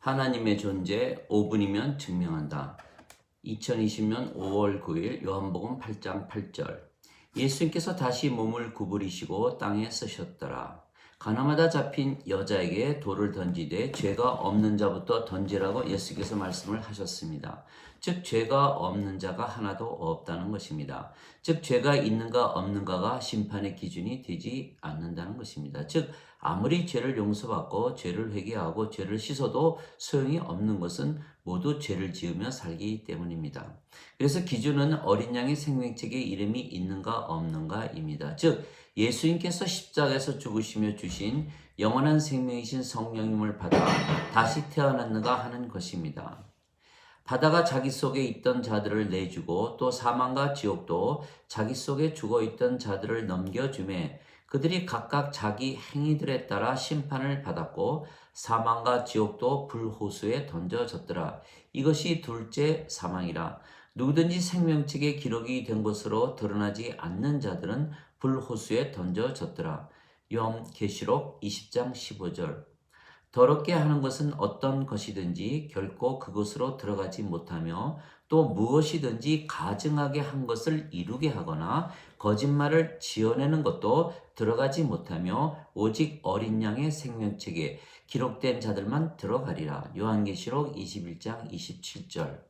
하나님의 존재 5분이면 증명한다. 2020년 5월 9일 요한복음 8장 8절. 예수님께서 다시 몸을 구부리시고 땅에 쓰셨더라. 가나마다 잡힌 여자에게 돌을 던지되 죄가 없는 자부터 던지라고 예수께서 말씀을 하셨습니다. 즉 죄가 없는 자가 하나도 없다는 것입니다. 즉 죄가 있는가 없는가가 심판의 기준이 되지 않는다는 것입니다. 즉 아무리 죄를 용서받고 죄를 회개하고 죄를 씻어도 소용이 없는 것은 모두 죄를 지으며 살기 때문입니다. 그래서 기준은 어린 양의 생명책에 이름이 있는가 없는가입니다. 즉 예수님께서 십자가에서 죽으시며 주신 영원한 생명이신 성령님을 받아 다시 태어났는가 하는 것입니다. 바다가 자기 속에 있던 자들을 내주고 또 사망과 지옥도 자기 속에 죽어 있던 자들을 넘겨주매 그들이 각각 자기 행위들에 따라 심판을 받았고 사망과 지옥도 불호수에 던져졌더라. 이것이 둘째 사망이라. 누구든지 생명책에 기록이 된 것으로 드러나지 않는 자들은 불호수에 던져졌더라. 요한계시록 20장 15절. 더럽게 하는 것은 어떤 것이든지 결코 그곳으로 들어가지 못하며 또 무엇이든지 가증하게 한 것을 이루게 하거나 거짓말을 지어내는 것도 들어가지 못하며 오직 어린 양의 생명책에 기록된 자들만 들어가리라. 요한계시록 21장 27절.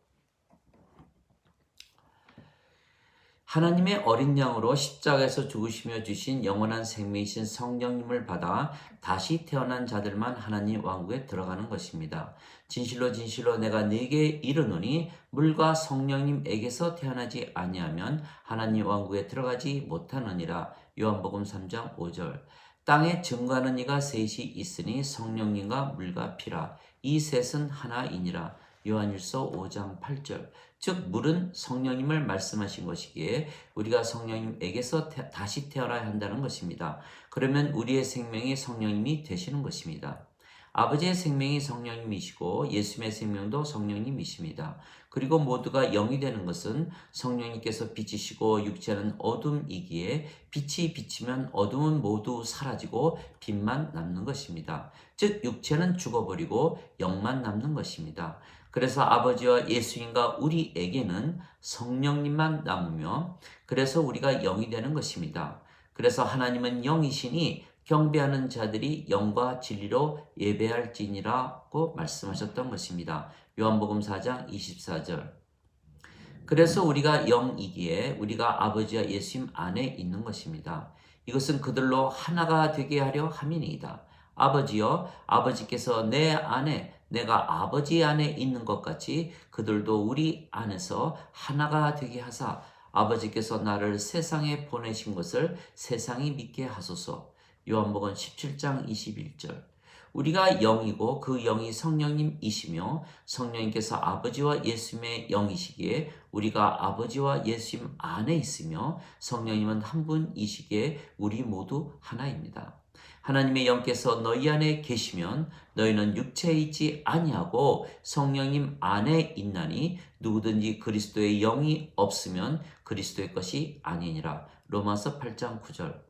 하나님의 어린 양으로 십자가에서 죽으시며 주신 영원한 생명이신 성령님을 받아 다시 태어난 자들만 하나님 왕국에 들어가는 것입니다. 진실로 진실로 내가 네게 이르노니 물과 성령님에게서 태어나지 아니하면 하나님 왕국에 들어가지 못하느니라. 요한복음 3장 5절. 땅에 증거하는 이가 셋이 있으니 성령님과 물과 피라. 이 셋은 하나이니라. 요한일서 5장 8절. 즉 물은 성령님을 말씀하신 것이기에 우리가 성령님에게서 태, 다시 태어나야 한다는 것입니다. 그러면 우리의 생명이 성령님이 되시는 것입니다. 아버지의 생명이 성령님이시고 예수님의 생명도 성령님이십니다. 그리고 모두가 영이 되는 것은 성령님께서 빛이시고 육체는 어둠이기에 빛이 비치면 어둠은 모두 사라지고 빛만 남는 것입니다. 즉 육체는 죽어버리고 영만 남는 것입니다. 그래서 아버지와 예수님과 우리에게는 성령님만 남으며 그래서 우리가 영이 되는 것입니다. 그래서 하나님은 영이시니 경배하는 자들이 영과 진리로 예배할지니라고 말씀하셨던 것입니다. 요한복음 4장 24절. 그래서 우리가 영이기에 우리가 아버지와 예수님 안에 있는 것입니다. 이것은 그들로 하나가 되게 하려 함이니이다. 아버지여, 아버지께서 내 안에 내가 아버지 안에 있는 것 같이 그들도 우리 안에서 하나가 되게 하사 아버지께서 나를 세상에 보내신 것을 세상이 믿게 하소서. 요한복음 17장 21절. 우리가 영이고 그 영이 성령님이시며 성령님께서 아버지와 예수님의 영이시기에 우리가 아버지와 예수님 안에 있으며 성령님은 한 분이시기에 우리 모두 하나입니다. 하나님의 영께서 너희 안에 계시면 너희는 육체에 있지 아니하고 성령님 안에 있나니 누구든지 그리스도의 영이 없으면 그리스도의 것이 아니니라. 로마서 8장 9절.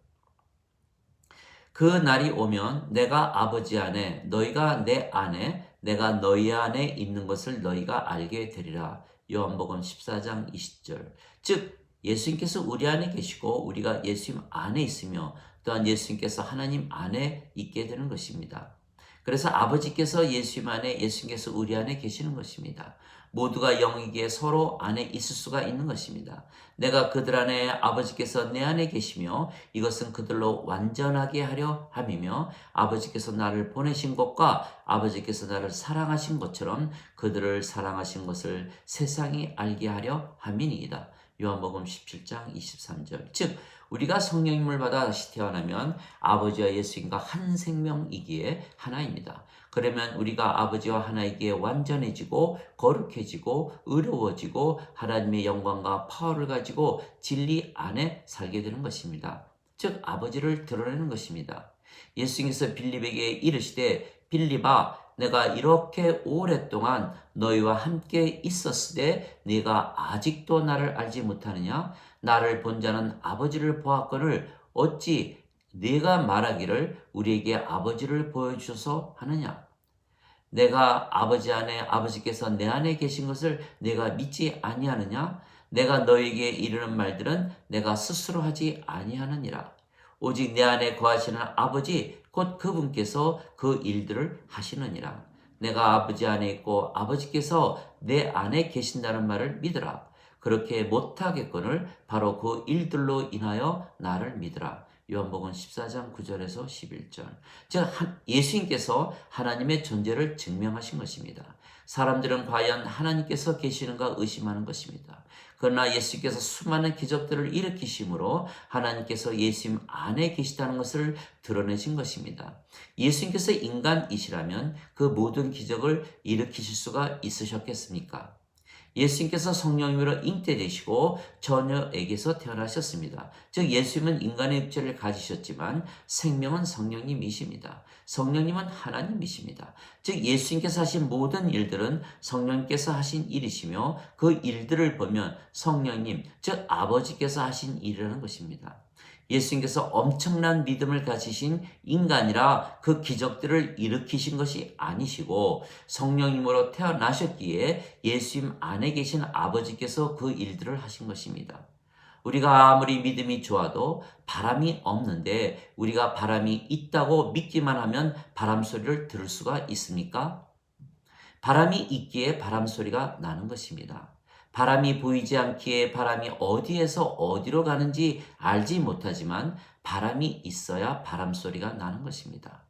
그 날이 오면 내가 아버지 안에 너희가 내 안에 내가 너희 안에 있는 것을 너희가 알게 되리라. 요한복음 14장 20절. 즉 예수님께서 우리 안에 계시고 우리가 예수님 안에 있으며 또한 예수님께서 하나님 안에 있게 되는 것입니다. 그래서 아버지께서 예수님 안에 예수님께서 우리 안에 계시는 것입니다. 모두가 영이기에 서로 안에 있을 수가 있는 것입니다. 내가 그들 안에 아버지께서 내 안에 계시며 이것은 그들로 완전하게 하려 함이며 아버지께서 나를 보내신 것과 아버지께서 나를 사랑하신 것처럼 그들을 사랑하신 것을 세상이 알게 하려 함이니이다. 요한복음 17장 23절. 즉 우리가 성령님을 받아 다시 태어나면 아버지와 예수님과 한 생명이기에 하나입니다. 그러면 우리가 아버지와 하나이기에 완전해지고 거룩해지고 의로워지고 하나님의 영광과 파워를 가지고 진리 안에 살게 되는 것입니다. 즉 아버지를 드러내는 것입니다. 예수님께서 빌립에게 이르시되 빌립아 내가 이렇게 오랫동안 너희와 함께 있었으되 네가 아직도 나를 알지 못하느냐 나를 본 자는 아버지를 보았거늘 어찌 네가 말하기를 우리에게 아버지를 보여주셔서 하느냐 내가 아버지 안에 아버지께서 내 안에 계신 것을 내가 믿지 아니하느냐? 내가 너에게 이르는 말들은 내가 스스로 하지 아니하느니라. 오직 내 안에 거하시는 아버지 곧 그분께서 그 일들을 하시느니라. 내가 아버지 안에 있고 아버지께서 내 안에 계신다는 말을 믿으라. 그렇게 못하겠거늘 바로 그 일들로 인하여 나를 믿으라. 요한복음 14장 9절에서 11절. 즉 예수님께서 하나님의 존재를 증명하신 것입니다. 사람들은 과연 하나님께서 계시는가 의심하는 것입니다. 그러나 예수께서 수많은 기적들을 일으키심으로 하나님께서 예수님 안에 계시다는 것을 드러내신 것입니다. 예수님께서 인간이시라면 그 모든 기적을 일으키실 수가 있으셨겠습니까? 예수님께서 성령님으로 잉태되시고 처녀에게서 태어나셨습니다. 즉 예수님은 인간의 육체를 가지셨지만 생명은 성령님이십니다. 성령님은 하나님이십니다. 즉 예수님께서 하신 모든 일들은 성령님께서 하신 일이시며 그 일들을 보면 성령님 즉 아버지께서 하신 일이라는 것입니다. 예수님께서 엄청난 믿음을 가지신 인간이라 그 기적들을 일으키신 것이 아니시고 성령님으로 태어나셨기에 예수님 안에 계신 아버지께서 그 일들을 하신 것입니다. 우리가 아무리 믿음이 좋아도 바람이 없는데 우리가 바람이 있다고 믿기만 하면 바람 소리를 들을 수가 있습니까? 바람이 있기에 바람 소리가 나는 것입니다. 바람이 보이지 않기에 바람이 어디에서 어디로 가는지 알지 못하지만 바람이 있어야 바람 소리가 나는 것입니다.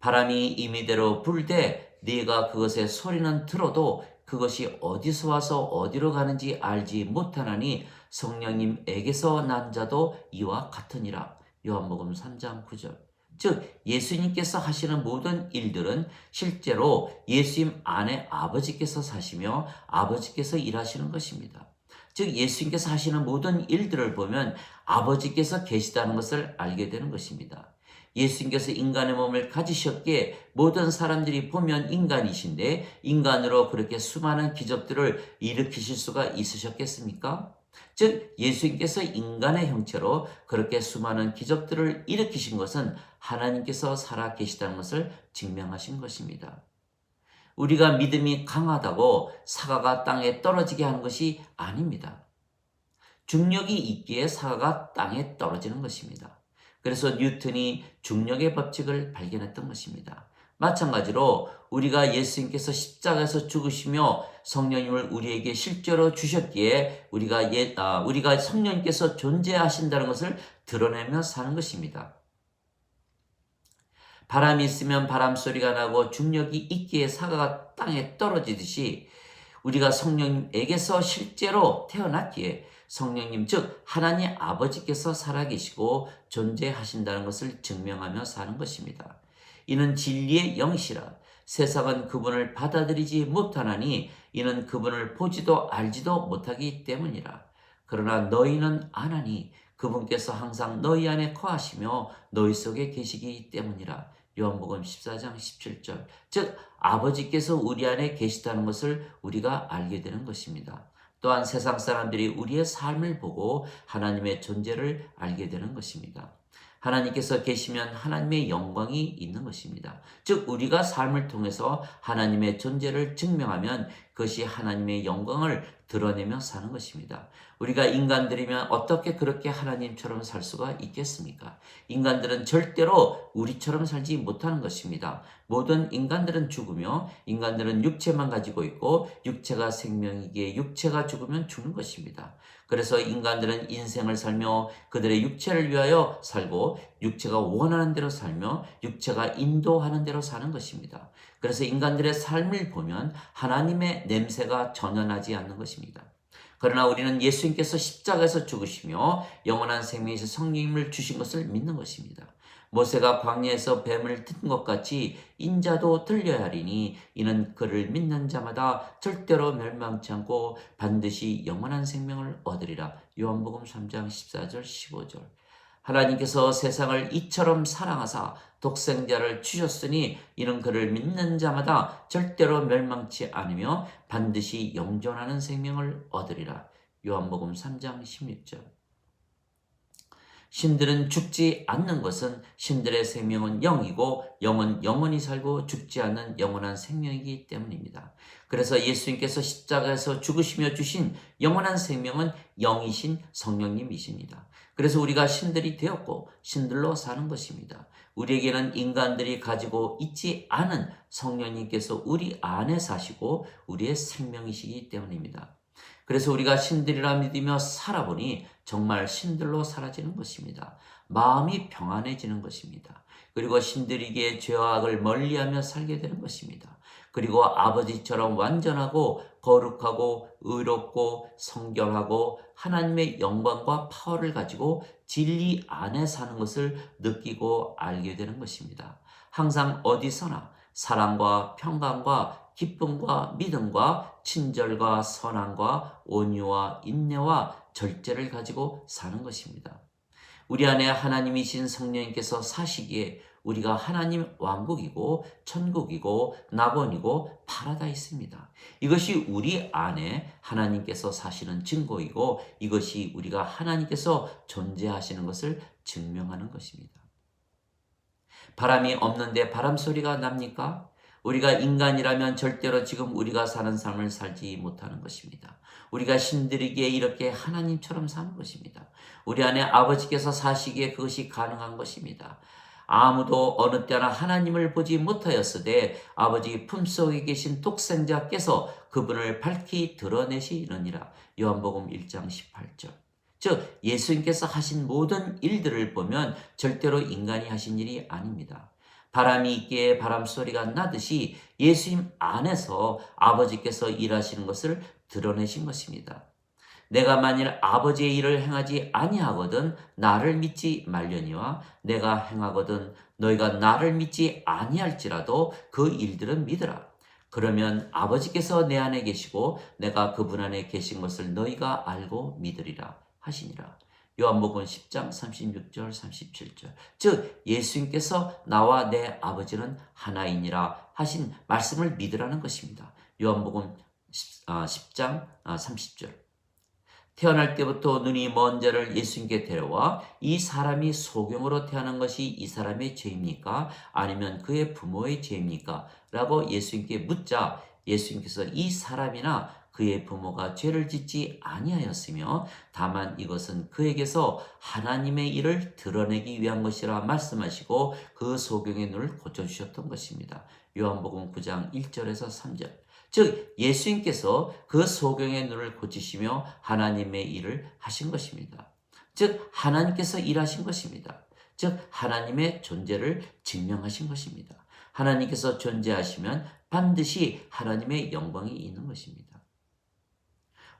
바람이 임의대로 불되 네가 그것의 소리는 들어도 그것이 어디서 와서 어디로 가는지 알지 못하나니 성령님에게서 난 자도 이와 같으니라. 요한복음 3장 9절. 즉 예수님께서 하시는 모든 일들은 실제로 예수님 안에 아버지께서 사시며 아버지께서 일하시는 것입니다. 즉 예수님께서 하시는 모든 일들을 보면 아버지께서 계시다는 것을 알게 되는 것입니다. 예수님께서 인간의 몸을 가지셨기에 모든 사람들이 보면 인간이신데 인간으로 그렇게 수많은 기적들을 일으키실 수가 있으셨겠습니까? 즉 예수님께서 인간의 형체로 그렇게 수많은 기적들을 일으키신 것은 하나님께서 살아 계시다는 것을 증명하신 것입니다. 우리가 믿음이 강하다고 사과가 땅에 떨어지게 하는 것이 아닙니다. 중력이 있기에 사과가 땅에 떨어지는 것입니다. 그래서 뉴턴이 중력의 법칙을 발견했던 것입니다. 마찬가지로 우리가 예수님께서 십자가에서 죽으시며 성령님을 우리에게 실제로 주셨기에 우리가 예, 아, 우리가 성령님께서 존재하신다는 것을 드러내며 사는 것입니다. 바람이 있으면 바람 소리가 나고 중력이 있기에 사과가 땅에 떨어지듯이 우리가 성령님에게서 실제로 태어났기에 성령님 즉 하나님 아버지께서 살아계시고 존재하신다는 것을 증명하며 사는 것입니다. 이는 진리의 영이시라. 세상은 그분을 받아들이지 못하나니 이는 그분을 보지도 알지도 못하기 때문이라. 그러나 너희는 아나니 그분께서 항상 너희 안에 거하시며 너희 속에 계시기 때문이라. 요한복음 14장 17절. 즉 아버지께서 우리 안에 계시다는 것을 우리가 알게 되는 것입니다. 또한 세상 사람들이 우리의 삶을 보고 하나님의 존재를 알게 되는 것입니다. 하나님께서 계시면 하나님의 영광이 있는 것입니다. 즉, 우리가 삶을 통해서 하나님의 존재를 증명하면 그것이 하나님의 영광을 드러내며 사는 것입니다. 우리가 인간들이면 어떻게 그렇게 하나님처럼 살 수가 있겠습니까? 인간들은 절대로 우리처럼 살지 못하는 것입니다. 모든 인간들은 죽으며 인간들은 육체만 가지고 있고 육체가 생명이기에 육체가 죽으면 죽는 것입니다. 그래서 인간들은 인생을 살며 그들의 육체를 위하여 살고 육체가 원하는 대로 살며 육체가 인도하는 대로 사는 것입니다. 그래서 인간들의 삶을 보면 하나님의 냄새가 전혀 나지 않는 것입니다. 그러나 우리는 예수님께서 십자가에서 죽으시며 영원한 생명에서 성령님을 주신 것을 믿는 것입니다. 모세가 광야에서 뱀을 튼 것 같이 인자도 들려야 하리니 이는 그를 믿는 자마다 절대로 멸망치 않고 반드시 영원한 생명을 얻으리라. 요한복음 3장 14절 15절. 하나님께서 세상을 이처럼 사랑하사 독생자를 주셨으니 이는 그를 믿는 자마다 절대로 멸망치 않으며 반드시 영존하는 생명을 얻으리라. 요한복음 3장 16절. 신들은 죽지 않는 것은 신들의 생명은 영이고 영은 영원히 살고 죽지 않는 영원한 생명이기 때문입니다. 그래서 예수님께서 십자가에서 죽으시며 주신 영원한 생명은 영이신 성령님이십니다. 그래서 우리가 신들이 되었고 신들로 사는 것입니다. 우리에게는 인간들이 가지고 있지 않은 성령님께서 우리 안에 사시고 우리의 생명이시기 때문입니다. 그래서 우리가 신들이라 믿으며 살아보니 정말 신들로 사라지는 것입니다. 마음이 평안해지는 것입니다. 그리고 신들에게 죄와 악을 멀리하며 살게 되는 것입니다. 그리고 아버지처럼 완전하고 거룩하고 의롭고 성결하고 하나님의 영광과 파워를 가지고 진리 안에 사는 것을 느끼고 알게 되는 것입니다. 항상 어디서나 사랑과 평강과 기쁨과 믿음과 친절과 선함과 온유와 인내와 절제를 가지고 사는 것입니다. 우리 안에 하나님이신 성령님께서 사시기에 우리가 하나님 왕국이고 천국이고 낙원이고 파라다이스입니다. 이것이 우리 안에 하나님께서 사시는 증거이고 이것이 우리가 하나님께서 존재하시는 것을 증명하는 것입니다. 바람이 없는데 바람 소리가 납니까? 우리가 인간이라면 절대로 지금 우리가 사는 삶을 살지 못하는 것입니다. 우리가 신들이기에 이렇게 하나님처럼 사는 것입니다. 우리 안에 아버지께서 사시기에 그것이 가능한 것입니다. 아무도 어느 때나 하나님을 보지 못하였으되 아버지 품속에 계신 독생자께서 그분을 밝히 드러내시느니라. 요한복음 1장 18절. 즉 예수님께서 하신 모든 일들을 보면 절대로 인간이 하신 일이 아닙니다. 바람이 있기에 바람 소리가 나듯이 예수님 안에서 아버지께서 일하시는 것을 드러내신 것입니다. 내가 만일 아버지의 일을 행하지 아니하거든 나를 믿지 말려니와 내가 행하거든 너희가 나를 믿지 아니할지라도 그 일들은 믿으라. 그러면 아버지께서 내 안에 계시고 내가 그분 안에 계신 것을 너희가 알고 믿으리라 하시니라. 요한복음 10장 36절 37절. 즉 예수님께서 나와 내 아버지는 하나이니라 하신 말씀을 믿으라는 것입니다. 요한복음 10, 장 30절. 태어날 때부터 눈이 먼 자를 예수님께 데려와 이 사람이 소경으로 태어난 것이 이 사람의 죄입니까? 아니면 그의 부모의 죄입니까? 라고 예수님께 묻자 예수님께서 이 사람이나 그의 부모가 죄를 짓지 아니하였으며 다만 이것은 그에게서 하나님의 일을 드러내기 위한 것이라 말씀하시고 그 소경의 눈을 고쳐주셨던 것입니다. 요한복음 9장 1절에서 3절. 즉 예수님께서 그 소경의 눈을 고치시며 하나님의 일을 하신 것입니다. 즉 하나님께서 일하신 것입니다. 즉 하나님의 존재를 증명하신 것입니다. 하나님께서 존재하시면 반드시 하나님의 영광이 있는 것입니다.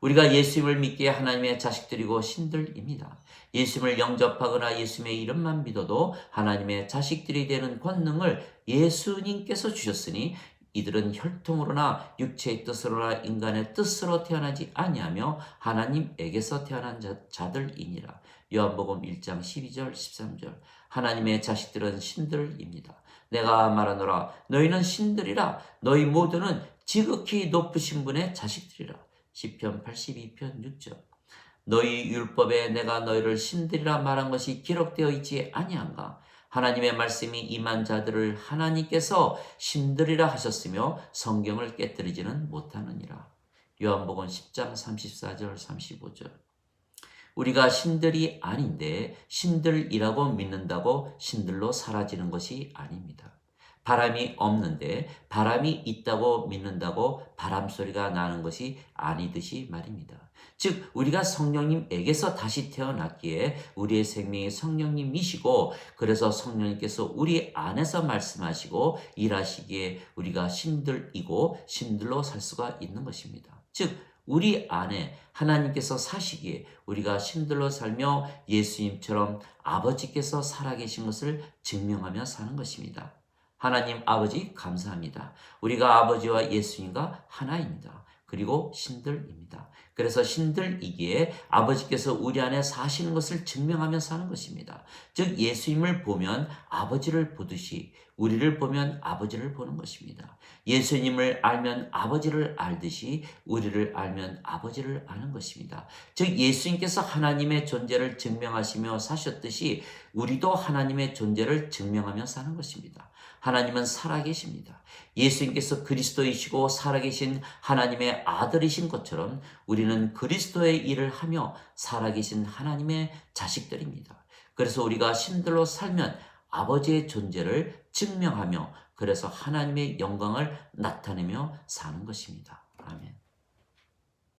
우리가 예수님을 믿기에 하나님의 자식들이고 신들입니다. 예수님을 영접하거나 예수님의 이름만 믿어도 하나님의 자식들이 되는 권능을 예수님께서 주셨으니 이들은 혈통으로나 육체의 뜻으로나 인간의 뜻으로 태어나지 아니하며 하나님에게서 태어난 자, 들이니라 요한복음 1장 12절 13절. 하나님의 자식들은 신들입니다. 내가 말하노라 너희는 신들이라 너희 모두는 지극히 높으신 분의 자식들이라. 시편 82편 6절. 너희 율법에 내가 너희를 신들이라 말한 것이 기록되어 있지 아니한가? 하나님의 말씀이 임한 자들을 하나님께서 신들이라 하셨으며 성경을 깨뜨리지는 못하느니라. 요한복음 10장 34절 35절. 우리가 신들이 아닌데 신들이라고 믿는다고 신들로 사라지는 것이 아닙니다. 바람이 없는데 바람이 있다고 믿는다고 바람 소리가 나는 것이 아니듯이 말입니다. 즉 우리가 성령님에게서 다시 태어났기에 우리의 생명이 성령님이시고 그래서 성령님께서 우리 안에서 말씀하시고 일하시기에 우리가 신들이고 신들로 살 수가 있는 것입니다. 즉 우리 안에 하나님께서 사시기에 우리가 신들로 살며 예수님처럼 아버지께서 살아계신 것을 증명하며 사는 것입니다. 하나님 아버지 감사합니다. 우리가 아버지와 예수님과 하나입니다. 그리고 신들입니다. 그래서 신들이기에 아버지께서 우리 안에 사시는 것을 증명하며 사는 것입니다. 즉 예수님을 보면 아버지를 보듯이 우리를 보면 아버지를 보는 것입니다. 예수님을 알면 아버지를 알듯이 우리를 알면 아버지를 아는 것입니다. 즉 예수님께서 하나님의 존재를 증명하시며 사셨듯이 우리도 하나님의 존재를 증명하며 사는 것입니다. 하나님은 살아계십니다. 예수님께서 그리스도이시고 살아계신 하나님의 아들이신 것처럼 우리는 그리스도의 일을 하며 살아계신 하나님의 자식들입니다. 그래서 우리가 신들로 살면 아버지의 존재를 증명하며 그래서 하나님의 영광을 나타내며 사는 것입니다. 아멘.